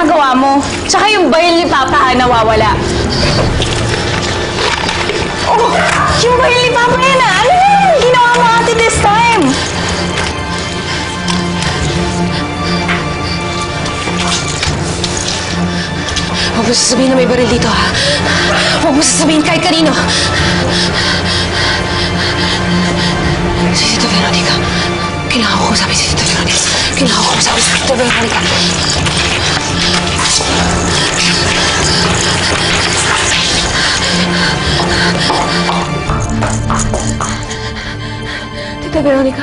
Tsaka yung bail ni Papa ang nawawala. Oh, yung bail ni Papa yan ah. Ano na yung ginawa mo ate this time? Huwag mo sasabihin na may baril dito, ha? Huwag mo sasabihin kahit kanino. Si Tita Veronica. Kailangan ko kausapin si Tita Veronica. Kailangan ko kausapin si Tita Veronica. Tita Veronica?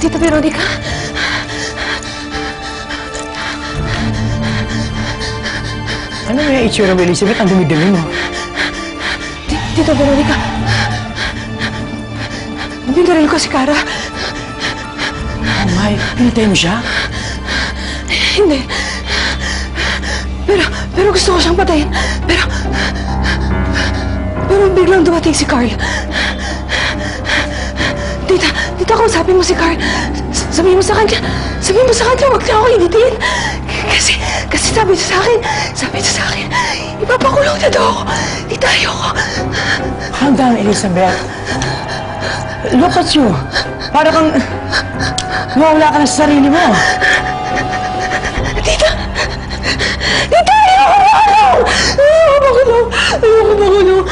Tita Veronica? Ano yung itsura mo, Elizabeth? Ang dumi-dumi mo. Ti- Tita Veronica? Binaril ko si Kara. My, pinatay mo siya? Hindi. Pero, pero gusto ko siyang patayin. Pero, pero biglang dumating si Carl. Tita, tita, kausapin mo si Carl. S- Sabihin mo sa kanya, sabihin mo sa kanya, huwag niya ako initin. Kasi, kasi sabi niya sa akin, sabi niya sa akin, ipapakulong na daw ako. Tita, ayoko. Calm down, Elizabeth. Look at you. Para kang... Nawawala ka na sa sarili mo. Tita! Tita, ayoko makulong! Ayoko makulong! Ayoko makulong!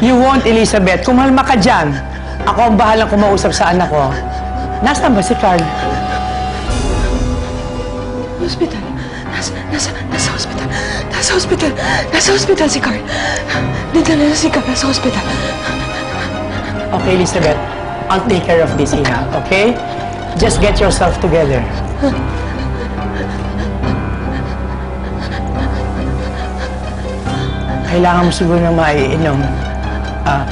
You won't, Elizabeth. Kumalma ka dyan. Ako ang bahalang kumausap sa anak ko. Nasaan ba si Carl? Hospital. Nasa, nasa, nasa hospital. Nasa hospital. Nasa hospital si Carl. Dinala na si Carl sa hospital. Okay, Elizabeth. I'll take care of this, Ina. Okay? Just get yourself together. Kailangan mo siguro ng maiinom. Ah,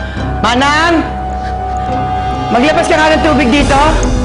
Manang! Maglapas ka nga ng tubig dito.